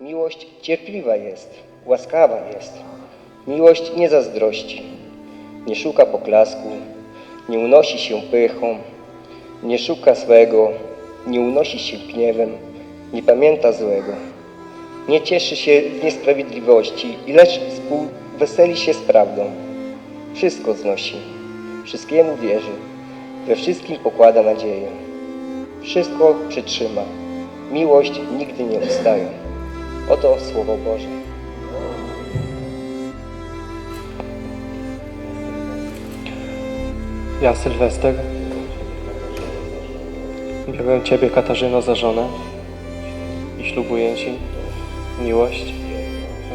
Miłość cierpliwa jest, łaskawa jest. Miłość nie zazdrości, nie szuka poklasku, nie unosi się pychą, nie szuka swego, nie unosi się gniewem, nie pamięta złego. Nie cieszy się z niesprawiedliwości, lecz współweseli się z prawdą. Wszystko znosi, wszystkiemu wierzy, we wszystkim pokłada nadzieję. Wszystko przytrzyma. Miłość nigdy nie ustaje. Oto Słowo Boże. Ja, Sylwester, biorę Ciebie, Katarzyno, za żonę i ślubuję Ci miłość,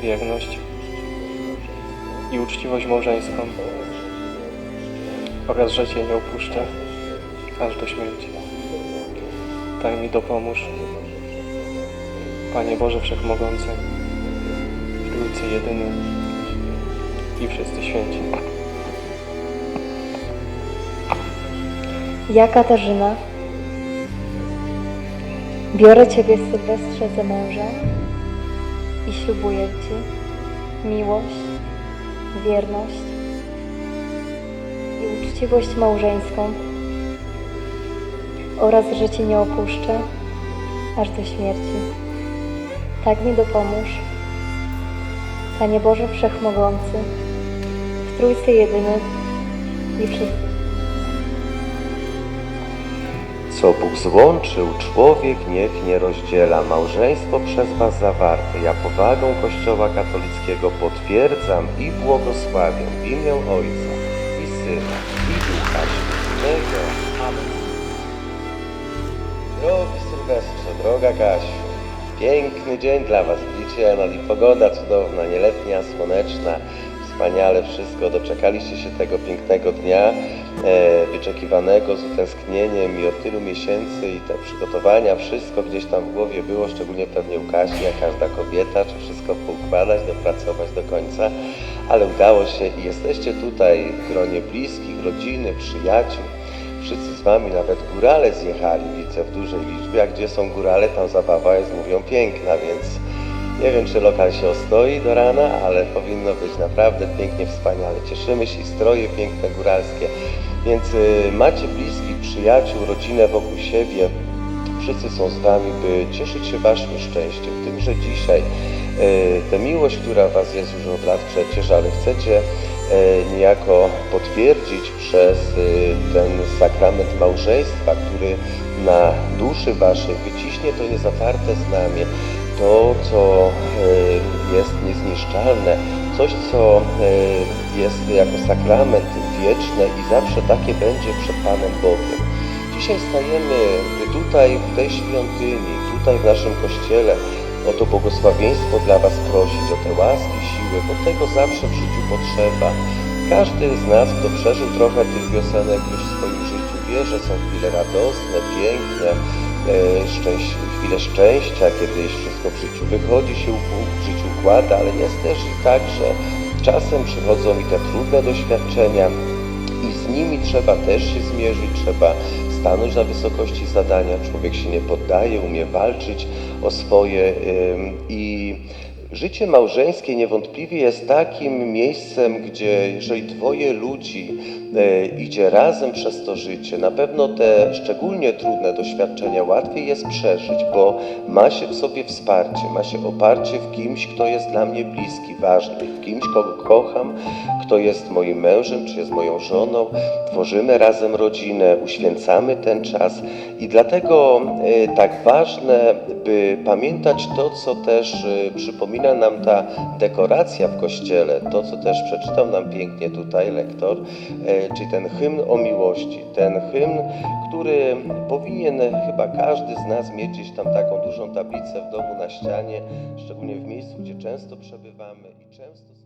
wierność i uczciwość małżeńską oraz, że Cię nie opuszczę aż do śmierci. Tak mi dopomóż, Panie Boże Wszechmogący, w Trójcy Jedyny i wszyscy święci. Ja, Katarzyna, biorę Ciebie, Sylwestrze, za męża i ślubuję Ci miłość, wierność i uczciwość małżeńską oraz, że Cię nie opuszczę aż do śmierci. Tak mi dopomóż, Panie Boże Wszechmogący, w Trójcy Jedyny i wszyscy Co Bóg złączył, człowiek niech nie rozdziela. Małżeństwo przez Was zawarte. Ja powagą Kościoła katolickiego potwierdzam i błogosławię w imię Ojca i Syna i Ducha Świętego. Amen. Drogi Sylwestrze, droga Kasiu, piękny dzień dla Was. Widzicie, no i pogoda cudowna, nieletnia, słoneczna, wspaniale wszystko. Doczekaliście się tego pięknego dnia, e, wyczekiwanego z utęsknieniem i od tylu miesięcy i te przygotowania, wszystko gdzieś tam w głowie było, szczególnie pewnie u Kasi, jak każda kobieta, czy wszystko poukładać, dopracować do końca, ale udało się i jesteście tutaj w gronie bliskich, rodziny, przyjaciół. Wszyscy z wami, nawet górale zjechali, widzę w dużej liczbie, a gdzie są górale, tam zabawa jest, mówią, piękna, więc nie wiem, czy lokal się ostoi do rana, ale powinno być naprawdę pięknie, wspaniale. Cieszymy się stroje piękne, góralskie. Więc y, macie bliskich, przyjaciół, rodzinę wokół siebie. Wszyscy są z wami, by cieszyć się waszym szczęściem. Tym, że dzisiaj y, tę miłość, która was jest już od lat przecież, ale chcecie y, niejako potwierdzić przez y, ten sakrament małżeństwa, który na duszy waszej wyciśnie to niezawarte znamie, to, co e, jest niezniszczalne, coś, co e, jest jako sakrament wieczne i zawsze takie będzie przed Panem Bogiem. Dzisiaj stajemy tutaj, w tej świątyni, tutaj w naszym Kościele, o to błogosławieństwo dla Was prosić, o te łaski, siły, bo tego zawsze w życiu potrzeba. Każdy z nas, kto przeżył trochę tych wiosenek już w swoim życiu, wie, że są chwile radosne, piękne, e, szczęś, chwile szczęścia, kiedy wszystko w życiu wychodzi się, w życiu układa, ale jest też i tak, że czasem przychodzą i te trudne doświadczenia i z nimi trzeba też się zmierzyć, trzeba stanąć na wysokości zadania. Człowiek się nie poddaje, umie walczyć o swoje i Życie małżeńskie niewątpliwie jest takim miejscem, gdzie jeżeli dwoje ludzi e, idzie razem przez to życie, na pewno te szczególnie trudne doświadczenia łatwiej jest przeżyć, bo ma się w sobie wsparcie, ma się oparcie w kimś, kto jest dla mnie bliski, ważny, w kimś, kogo kocham, kto jest moim mężem, czy jest moją żoną. Tworzymy razem rodzinę, uświęcamy ten czas i dlatego e, tak ważne, by pamiętać to, co też e, przypomina nam ta dekoracja w kościele, to, co też przeczytał nam pięknie tutaj lektor, e, czyli ten hymn o miłości, ten hymn, który powinien chyba każdy z nas mieć gdzieś tam taką dużą tablicę w domu na ścianie, szczególnie w miejscu, gdzie często przebywamy i często